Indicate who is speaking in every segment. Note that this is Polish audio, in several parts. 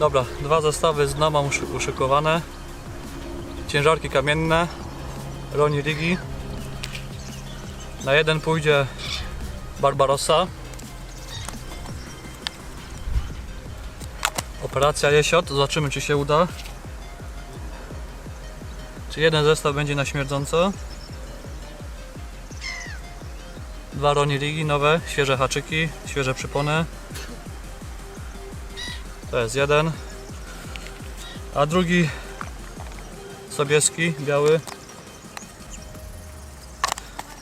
Speaker 1: Dobra, dwa zestawy z mam uszy- uszykowane. Ciężarki kamienne, Roni Rigi. Na jeden pójdzie Barbarossa. Operacja Jesiot, zobaczymy czy się uda. Czy jeden zestaw będzie na śmierdząco. Dwa Roni Rigi nowe, świeże haczyki, świeże przypony. To jest jeden. A drugi Sobieski, biały.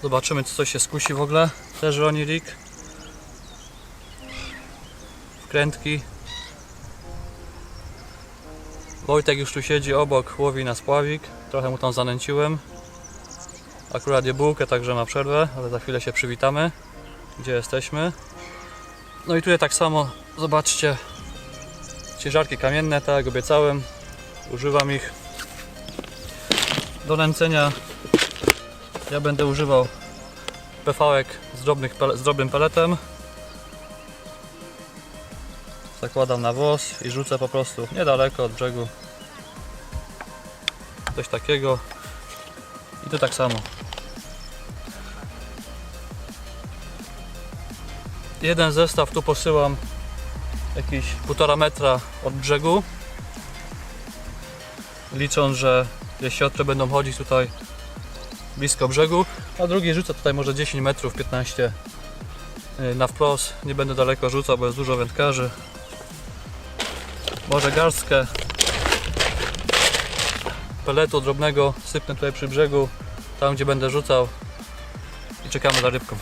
Speaker 1: Zobaczymy czy coś się skusi w ogóle. Też Roni Rig. Wkrętki. Wojtek już tu siedzi obok, łowi na spławik. Trochę mu tam zanęciłem. Akurat je bułkę, także ma przerwę, ale za chwilę się przywitamy. Gdzie jesteśmy. No i tutaj tak samo, zobaczcie, ciężarki kamienne, tak jak obiecałem. Używam ich do nęcenia. Ja będę używał PV-ek z, z drobnym peletem. Zakładam na włos i rzucę po prostu niedaleko od brzegu. Coś takiego. I tu tak samo. Jeden zestaw tu posyłam jakieś półtora metra od brzegu. Licząc, że jesiotre będą chodzić tutaj blisko brzegu, a drugi rzucę tutaj może 10 metrów, 15 yy, na wprost. Nie będę daleko rzucał, bo jest dużo wędkarzy. Może garstkę peletu drobnego sypnę tutaj przy brzegu, tam gdzie będę rzucał i czekamy za rybką.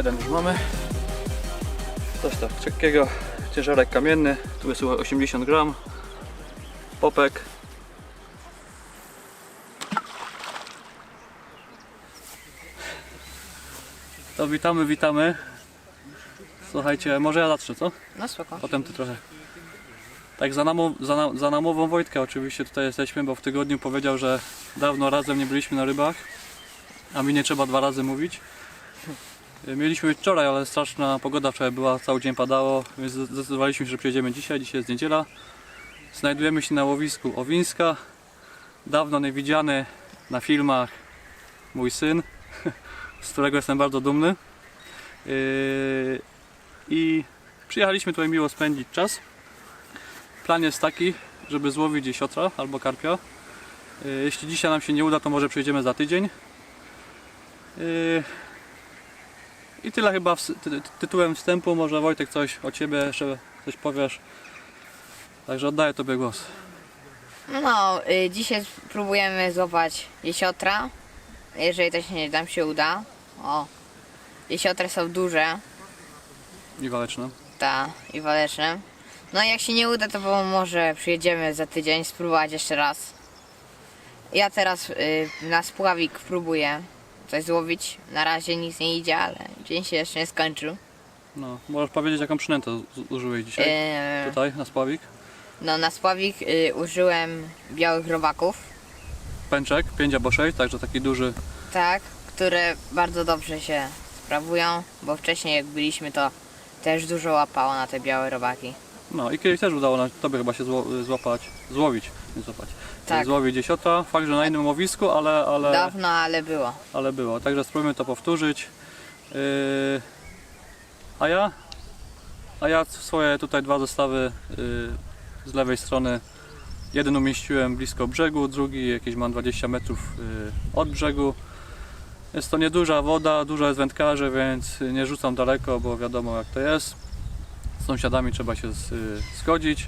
Speaker 1: Jeden już mamy. Coś tak takiego. Ciężarek kamienny. Tu jest chyba 80 gram. Popek. To witamy, witamy. Słuchajcie, może ja zacznę, co?
Speaker 2: No spoko.
Speaker 1: Potem ty trochę. Tak za, za, na- za namową Wojtka oczywiście tutaj jesteśmy, bo w tygodniu powiedział, że dawno razem nie byliśmy na rybach. A mi nie trzeba dwa razy mówić. Mieliśmy wczoraj, ale straszna pogoda wczoraj była, cały dzień padało, więc zdecydowaliśmy się, że przyjedziemy dzisiaj. Dzisiaj jest niedziela. Znajdujemy się na łowisku Owińska. Dawno niewidziany na filmach mój syn, z którego jestem bardzo dumny. Yy, I przyjechaliśmy tutaj miło spędzić czas. Plan jest taki, żeby złowić jesiotra albo karpia. Yy, Jeśli dzisiaj nam się nie uda, to może przyjedziemy za tydzień. I tyle chyba ty- tytułem wstępu. Może Wojtek coś o Ciebie jeszcze coś powiesz. Także oddaję Tobie głos.
Speaker 2: No, y, dzisiaj spróbujemy złapać jesiotra. Jeżeli to się nie nam się uda. O, jesiotra są duże,
Speaker 1: I waleczne.
Speaker 2: ta i waleczne. No jak się nie uda, to może przyjedziemy za tydzień spróbować jeszcze raz. Ja teraz y, na spławik próbuję coś złowić. Na razie nic nie idzie, ale dzień się jeszcze nie skończył.
Speaker 1: No, możesz powiedzieć jaką przynętę z- użyłeś dzisiaj?
Speaker 2: Y,
Speaker 1: Tutaj na spławik.
Speaker 2: no na spławik y, użyłem białych robaków.
Speaker 1: Pęczek 5 albo 6, także taki duży.
Speaker 2: Tak, które bardzo dobrze się sprawują, bo wcześniej jak byliśmy to też dużo łapało na te białe robaki.
Speaker 1: No i kiedyś też udało na Tobie chyba się zło, złapać, złowić, nie złapać.
Speaker 2: Tak.
Speaker 1: Złowić dziesiota, fakt, że na innym łowisku, ale, ale,
Speaker 2: Dawno, ale było.
Speaker 1: ale było. Także spróbujmy to powtórzyć. Yy, a ja? A ja swoje tutaj dwa zestawy yy, z lewej strony. Jeden umieściłem blisko brzegu, drugi jakieś mam 20 metrów yy, od brzegu. Jest to nieduża woda, dużo jest wędkarzy, więc nie rzucam daleko, bo wiadomo jak to jest. Z sąsiadami trzeba się z, y, zgodzić.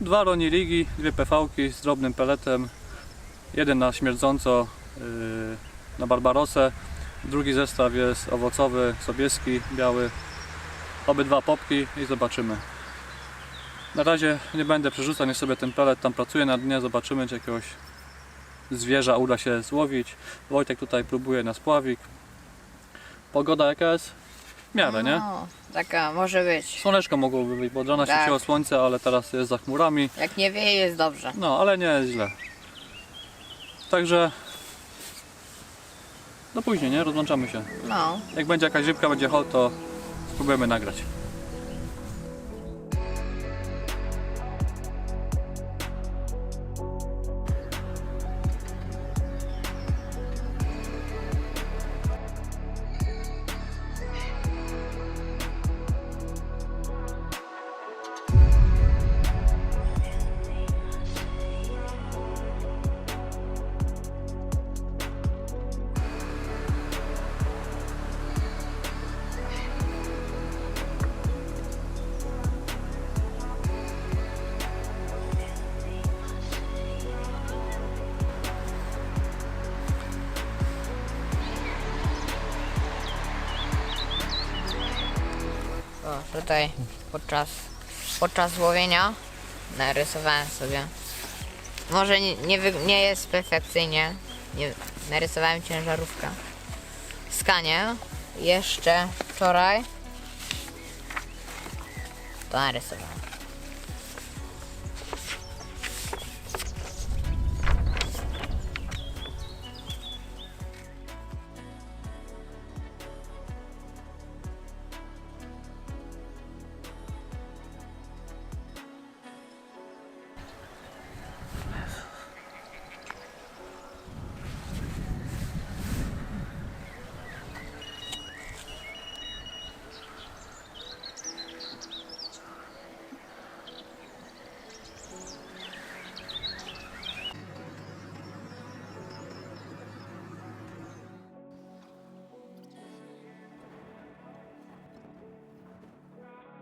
Speaker 1: Dwa roniligi, dwie PV-ki z drobnym peletem. Jeden na śmierdząco y, na Barbarosę. Drugi zestaw jest owocowy, sobieski, biały. Obydwa popki i zobaczymy. Na razie nie będę przerzucał, niech sobie ten pelet tam pracuje na dnie, zobaczymy czy jakiegoś zwierza uda się złowić. Wojtek tutaj próbuje na spławik. Pogoda jaka jest? W miarę, nie?
Speaker 2: No, taka może być.
Speaker 1: Słoneczko mogłoby być, bo od rana
Speaker 2: Tak.
Speaker 1: świeciło słońce, ale teraz jest za chmurami.
Speaker 2: Jak nie wieje jest dobrze.
Speaker 1: No, ale nie jest źle. Także no później, nie? Rozłączamy się.
Speaker 2: No.
Speaker 1: Jak będzie jakaś rybka, będzie hot, to spróbujemy nagrać.
Speaker 2: O, tutaj podczas, podczas łowienia narysowałem sobie. Może nie, nie, nie jest perfekcyjnie. Nie, narysowałem ciężarówkę. Skanie. Jeszcze wczoraj to narysowałem.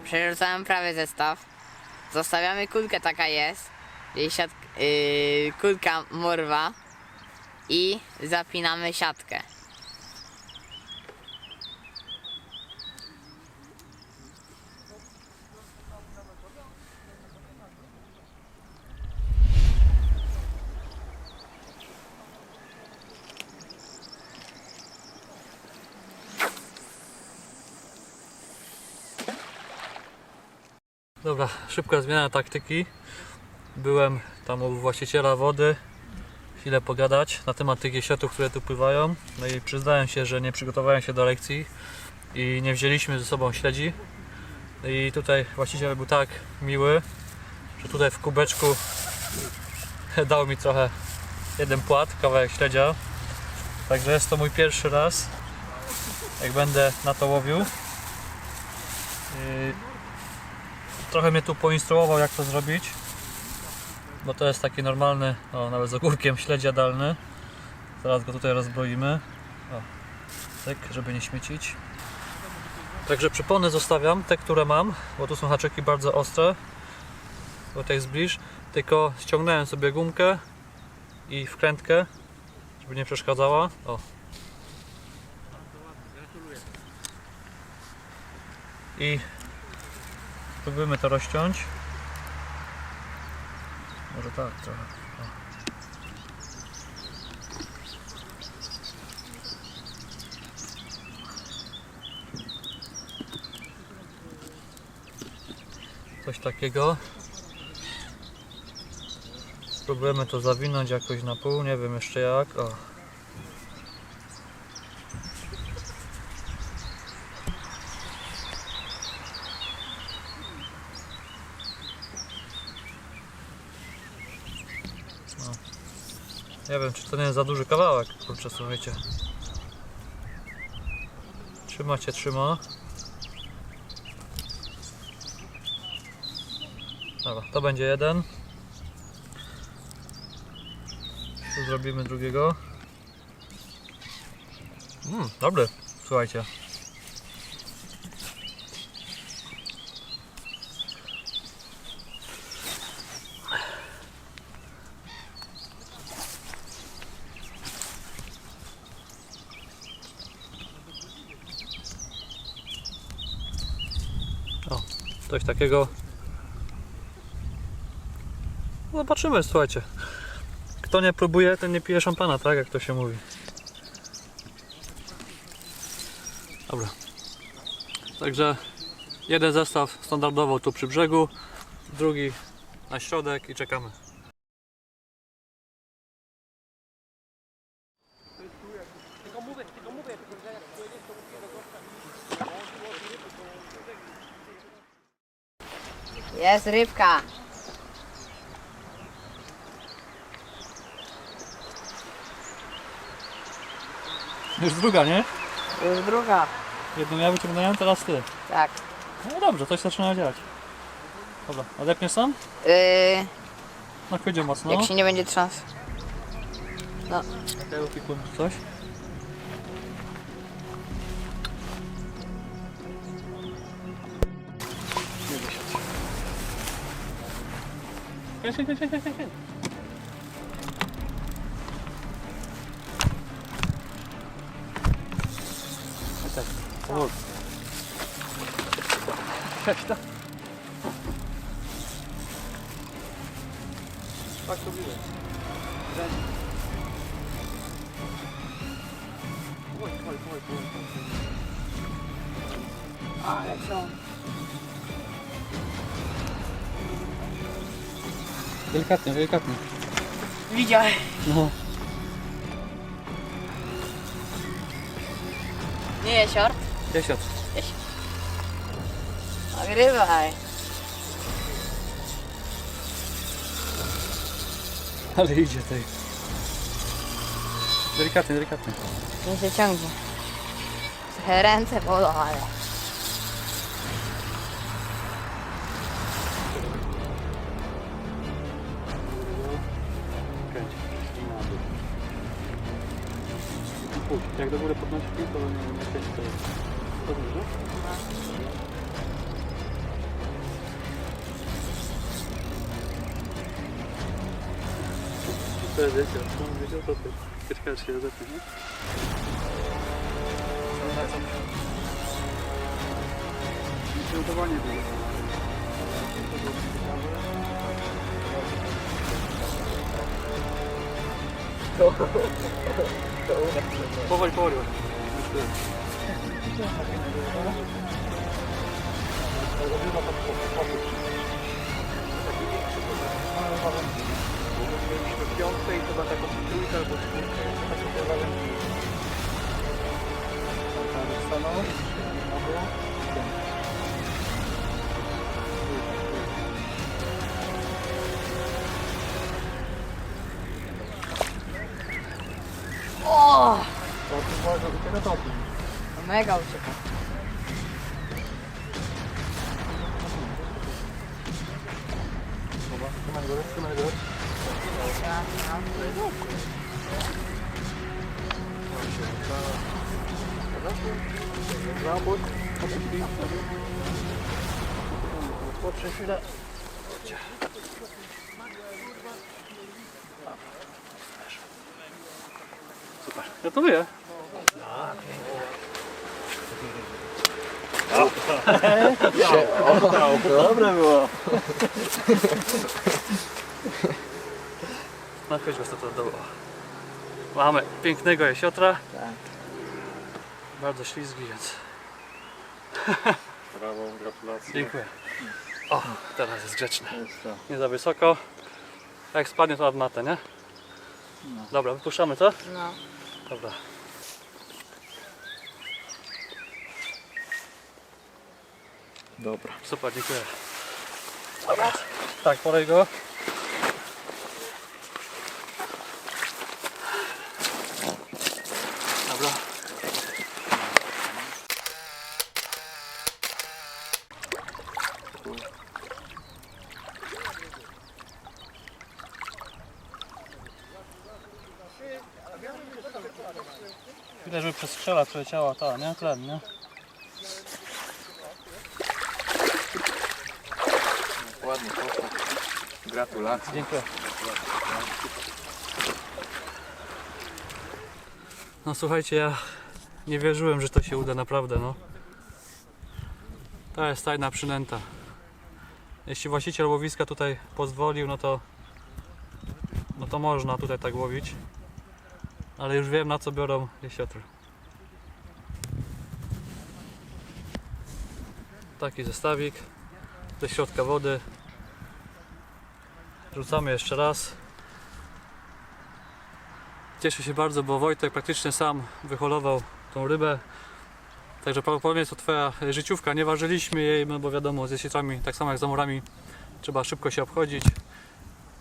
Speaker 2: Przerzucałem prawie zestaw. Zostawiamy kulkę, taka jest. Siat, yy, kulka morwa. I zapinamy siatkę.
Speaker 1: Dobra, szybka zmiana taktyki. Byłem tam u właściciela wody chwilę pogadać na temat tych jesiotów, które tu pływają. No i przyznałem się, że nie przygotowałem się do lekcji i nie wzięliśmy ze sobą śledzi. I tutaj właściciel był tak miły, że tutaj w kubeczku dał mi trochę jeden płat, kawałek śledzia. Także jest to mój pierwszy raz, jak będę na to łowił. I trochę mnie tu poinstruował jak to zrobić. Bo to jest taki normalny, o nawet z ogórkiem śledź jadalny zaraz go tutaj rozbroimy. O, tak, żeby nie śmiecić. Także przypony zostawiam, te które mam bo tu są haczyki bardzo ostre. Bo tutaj zbliż. Tylko ściągnąłem sobie gumkę i wkrętkę żeby nie przeszkadzała. O. i Spróbujmy to rozciąć. Może tak trochę. Coś takiego. Spróbujemy to zawinąć jakoś na pół, nie wiem jeszcze jak. O. Nie wiem, czy to nie jest za duży kawałek. Kurczę, słuchajcie. Trzyma trzyma. Dobra, to będzie jeden. Tu zrobimy drugiego. Mm, dobry, słuchajcie. O, coś takiego. Zobaczymy, słuchajcie. Kto nie próbuje, ten nie pije szampana, tak jak to się mówi. Dobra. Także jeden zestaw standardowo tu przy brzegu, drugi na środek i czekamy.
Speaker 2: Jest rybka.
Speaker 1: Już druga, nie?
Speaker 2: Już druga.
Speaker 1: Jedną ja wyciągnąłem, teraz ty.
Speaker 2: Tak.
Speaker 1: No dobrze, coś zaczyna działać. Dobra, odepniesz sam?
Speaker 2: Yy,
Speaker 1: No chodzi mocno.
Speaker 2: jak się nie będzie trząsł. No.
Speaker 1: Pikun czy coś? Kręć, kręć, kręć, kręć, kręć. I tak, powoli. Cześć, tak. Tak Delikatnie, delikatnie.
Speaker 2: Widziałem.
Speaker 1: No.
Speaker 2: Nie jest short?
Speaker 1: Dziesiąt.
Speaker 2: Nagrywaj.
Speaker 1: Ale idzie tej. Delikatnie, delikatnie.
Speaker 2: Nie się ciągnie. Trochę ręce bolą, ale...
Speaker 1: Jak do góry podnosisz pił, to nie, nie kręci to jest. To dużo? To jest wiedział, on wiedział to ty. Aż się rozepnie, nie? Przygotowanie było. Powoli, powoli. Mieliśmy i chyba taką trójkę albo czwórkę. Taką pływałem. Tam stanął. Mogło. Że cię natopi.
Speaker 2: Mega ucieka.
Speaker 1: Dobra, trzymaj go, trzymaj go. Zabój. Potrze chwilę. Super. Gratuluję. Dobre było. No chodź was to do dołu. Mamy pięknego jesiotra.
Speaker 2: Tak.
Speaker 1: Bardzo ślizgi, więc
Speaker 3: Brawo, gratulacje.
Speaker 1: dziękuję. O, teraz jest grzeczny. Nie za wysoko. Jak spadnie to nad matę, nie? Dobra, wypuszczamy to?
Speaker 2: No.
Speaker 1: Dobra.
Speaker 3: Dobra.
Speaker 1: Super, dziękuję. Tak, poraj go. Dobra. Widać, żeby przez skrzela przeleciała ta, nie? Tlen, nie?
Speaker 3: Gratulacje.
Speaker 1: Dziękuję. No słuchajcie, ja nie wierzyłem, że to się uda naprawdę, no. To jest tajna przynęta. Jeśli właściciel łowiska tutaj pozwolił, no to no to można tutaj tak łowić. Ale już wiem na co biorą jesiotry. Taki zestawik ze środka wody. Rzucamy jeszcze raz. Cieszę się bardzo, bo Wojtek praktycznie sam wyholował tą rybę. Także prawdopodobnie to twoja życiówka. Nie ważyliśmy jej, no bo wiadomo, z jesiecami, tak samo jak z amurami, trzeba szybko się obchodzić.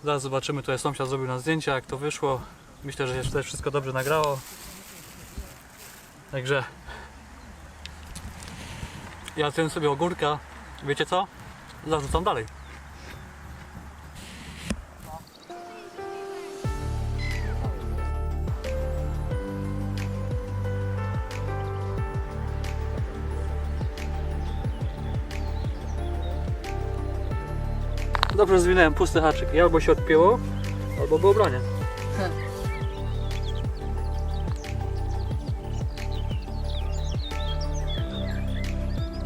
Speaker 1: Zaraz zobaczymy, tutaj sąsiad zrobił nam zdjęcia, jak to wyszło. Myślę, że się tutaj wszystko dobrze nagrało. Także ja zjem sobie ogórka. Wiecie co? Zarzucam dalej. Dobrze zwinąłem pusty haczyk i albo się odpięło, albo było branie.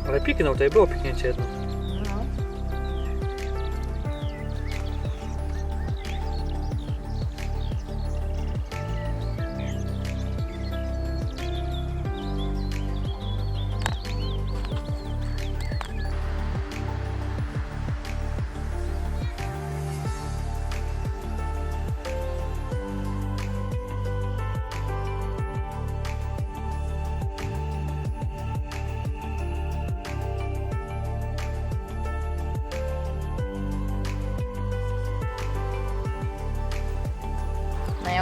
Speaker 1: Ale piknął tutaj, było piknięcie jedno.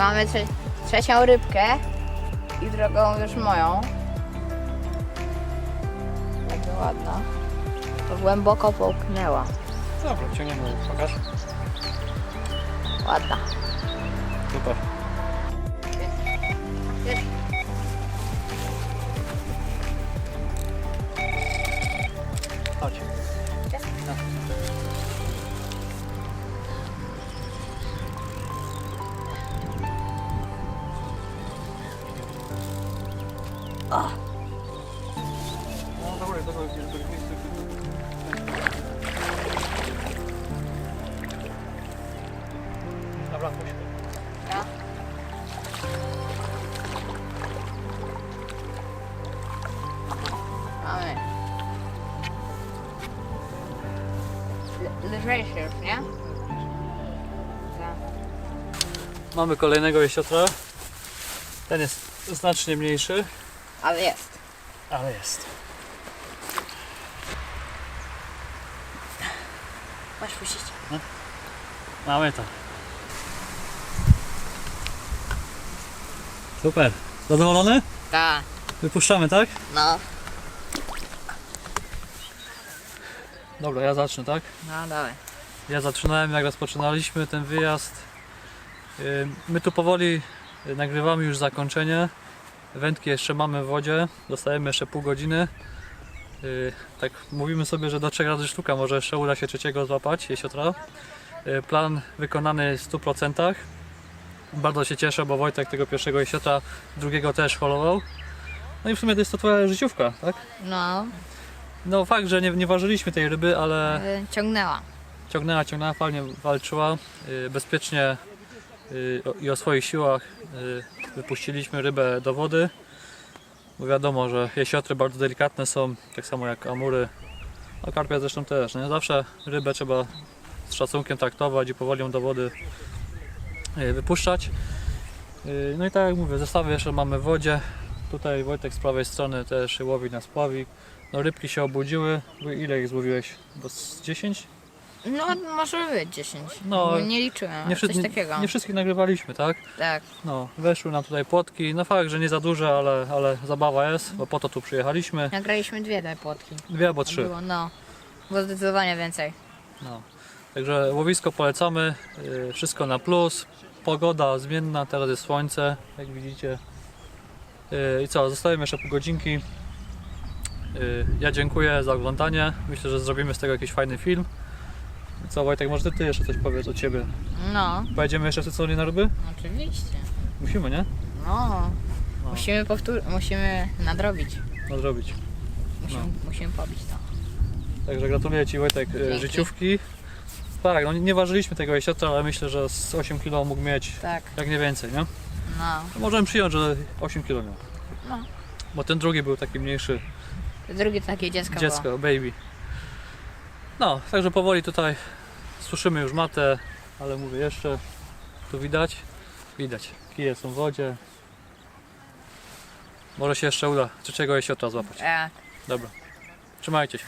Speaker 2: Mamy trze trzecią rybkę i drugą już moją. Bardzo ładna. To głęboko połknęła.
Speaker 1: Dobra, ciągniemy, pokaż.
Speaker 2: Ładna.
Speaker 1: Super.
Speaker 2: Mamy
Speaker 1: kolejnego jesiotra. Ten jest znacznie mniejszy,
Speaker 2: Ale jest.
Speaker 1: ale jest.
Speaker 2: Masz puścić.
Speaker 1: Mamy to. Super. Zadowolony?
Speaker 2: Tak.
Speaker 1: Wypuszczamy, tak?
Speaker 2: No.
Speaker 1: Dobra, ja zacznę, tak?
Speaker 2: No dawaj.
Speaker 1: Ja zaczynałem, jak rozpoczynaliśmy ten wyjazd. My tu powoli yy, nagrywamy już zakończenie. Wędki jeszcze mamy w wodzie, dostajemy jeszcze pół godziny. Yy, Tak mówimy sobie, że do trzech razy sztuka, może jeszcze uda się trzeciego złapać, jesiotra. Yy, Plan wykonany w 100%. Bardzo się cieszę, bo Wojtek tego pierwszego jesiotra, drugiego też holował. No i w sumie to jest to twoja życiówka, tak?
Speaker 2: No.
Speaker 1: No fakt, że nie, nie ważyliśmy tej ryby, ale
Speaker 2: y, Ciągnęła.
Speaker 1: ciągnęła, ciągnęła, fajnie walczyła, y, bezpiecznie y, i o swoich siłach y, wypuściliśmy rybę do wody. Bo wiadomo, że jesiotry bardzo delikatne są, tak samo jak amury, a karpia zresztą też. Nie? Zawsze rybę trzeba z szacunkiem traktować i powoli ją do wody y, wypuszczać. Y, No i tak jak mówię, zestawy jeszcze mamy w wodzie. Tutaj Wojtek z prawej strony też łowi na spławik. No rybki się obudziły. Ile ich złowiłeś? Bo z 10?
Speaker 2: No może być 10.
Speaker 1: No,
Speaker 2: No, nie liczyłem.
Speaker 1: Nie,
Speaker 2: coś takiego.
Speaker 1: nie wszystkich nagrywaliśmy, tak?
Speaker 2: Tak.
Speaker 1: No, weszły nam tutaj płotki. No fakt, że nie za duże, ale, ale zabawa jest, bo po to tu przyjechaliśmy.
Speaker 2: Nagraliśmy dwie te płotki.
Speaker 1: Dwie albo trzy.
Speaker 2: Było, no. Było zdecydowanie więcej.
Speaker 1: No. Także łowisko polecamy, yy, wszystko na plus. Pogoda zmienna, teraz jest słońce, jak widzicie. Yy, I co, zostawiam jeszcze pół godzinki. Yy, Ja dziękuję za oglądanie. Myślę, że zrobimy z tego jakiś fajny film. Co Wojtek, może ty, jeszcze coś powiedz od ciebie?
Speaker 2: No,
Speaker 1: Pojedziemy jeszcze w na ryby?
Speaker 2: oczywiście.
Speaker 1: Musimy, nie?
Speaker 2: No,
Speaker 1: No.
Speaker 2: musimy powtórzyć, musimy nadrobić.
Speaker 1: Nadrobić.
Speaker 2: Musimy, musimy pobić to.
Speaker 1: Także gratuluję Ci Wojtek yy,
Speaker 2: Dzięki.
Speaker 1: życiówki. Tak, no nie- nie ważyliśmy tego jesiotra, ale myślę, że z 8 kg mógł mieć
Speaker 2: Tak,
Speaker 1: jak nie więcej, nie?
Speaker 2: no.
Speaker 1: To możemy przyjąć, że 8 kg miał.
Speaker 2: No.
Speaker 1: Bo ten drugi był taki mniejszy,
Speaker 2: Drugie takie dziecko,
Speaker 1: dziecko, baby. No, także powoli tutaj suszymy już matę, ale mówię jeszcze, tu widać, widać, kije są w wodzie. Może się jeszcze uda trzeciego jesiotra złapać.
Speaker 2: Tak.
Speaker 1: Dobra, trzymajcie się.